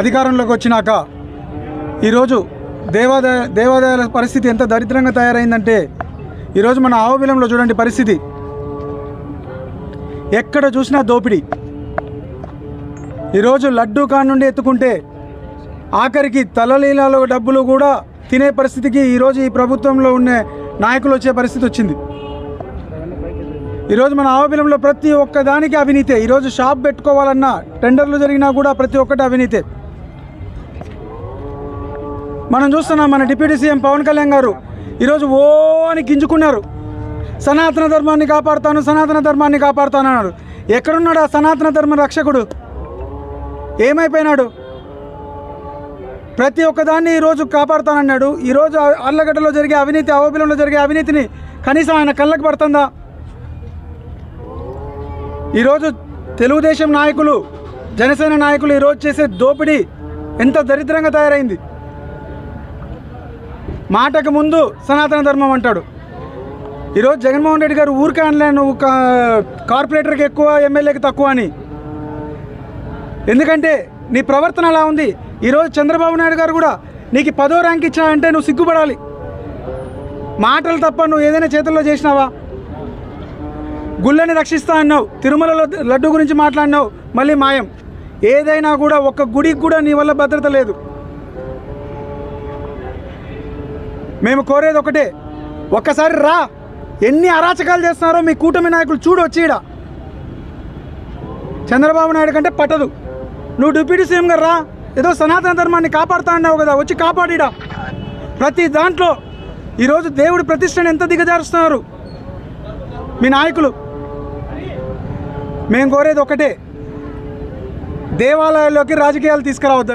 అధికారంలోకి వచ్చినాక ఈరోజు దేవాదాయ దేవాదాయాల పరిస్థితి ఎంత దరిద్రంగా తయారైందంటే ఈరోజు మన ఆవుబిలంలో చూడండి పరిస్థితి. ఎక్కడ చూసినా దోపిడీ. ఈరోజు లడ్డూ కాన్ నుండి ఎత్తుకుంటే ఆఖరికి తలలీలలో డబ్బులు కూడా తినే పరిస్థితికి ఈరోజు ఈ ప్రభుత్వంలో ఉండే నాయకులు వచ్చే పరిస్థితి వచ్చింది. ఈరోజు మన ఆవపిలంలో ప్రతి ఒక్క దానికి అవినీతే ఈరోజు షాప్ పెట్టుకోవాలన్నా టెండర్లు జరిగినా కూడా ప్రతి ఒక్కటి అవినీతే. మనం చూస్తున్నాం మన డిప్యూటీ సీఎం పవన్ కళ్యాణ్ గారు ఈరోజు ఓ అని గింజుకున్నారు. సనాతన ధర్మాన్ని కాపాడుతాను సనాతన ధర్మాన్ని కాపాడుతాను అన్నాడు. ఎక్కడున్నాడు ఆ సనాతన ధర్మ రక్షకుడు? ఏమైపోయినాడు? ప్రతి ఒక్కదాన్ని ఈరోజు కాపాడుతానన్నాడు. ఈరోజు ఆ అల్లగడ్డలో జరిగే అవినీతి అవబిలంలో జరిగే అవినీతిని కనీసం ఆయన కళ్ళకు పడుతుందా? ఈరోజు తెలుగుదేశం నాయకులు జనసేన నాయకులు ఈరోజు చేసే దోపిడీ ఎంత దరిద్రంగా తయారైంది. మాటకు ముందు సనాతన ధర్మం అంటాడు. ఈరోజు జగన్మోహన్ రెడ్డి గారు ఊరికే అనలే నువ్వు కార్పొరేటర్కి ఎక్కువ ఎమ్మెల్యేకి తక్కువ అని. ఎందుకంటే నీ ప్రవర్తన అలా ఉంది. ఈరోజు చంద్రబాబు నాయుడు గారు కూడా నీకు పదో ర్యాంక్ ఇచ్చావంటే నువ్వు సిగ్గుపడాలి. మాటలు తప్ప నువ్వు ఏదైనా చేతుల్లో చేసినావా? గుళ్ళని రక్షిస్తా అన్నావు. తిరుమలలో లడ్డు గురించి మాట్లాడినావు. మళ్ళీ మాయం. ఏదైనా కూడా ఒక్క గుడికి కూడా నీ వల్ల భద్రత లేదు. మేము కోరేది ఒకటే. ఒక్కసారి రా. ఎన్ని అరాచకాలు చేస్తున్నారో మీ కూటమి నాయకులు చూడు ఈడ. చంద్రబాబు నాయుడు కంటే పట్టదు. నువ్వు డిప్యూటీ సీఎం గారు రా. ఏదో సనాతన ధర్మాన్ని కాపాడుతా అన్నావు కదా. వచ్చి కాపాడిడా ప్రతి దాంట్లో ఈరోజు దేవుడి ప్రతిష్టను ఎంత దిగజారుస్తున్నారు? మీ నాయకులు. మేము కోరేది ఒకటే. దేవాలయాల్లోకి రాజకీయాలు తీసుకురావద్దండి.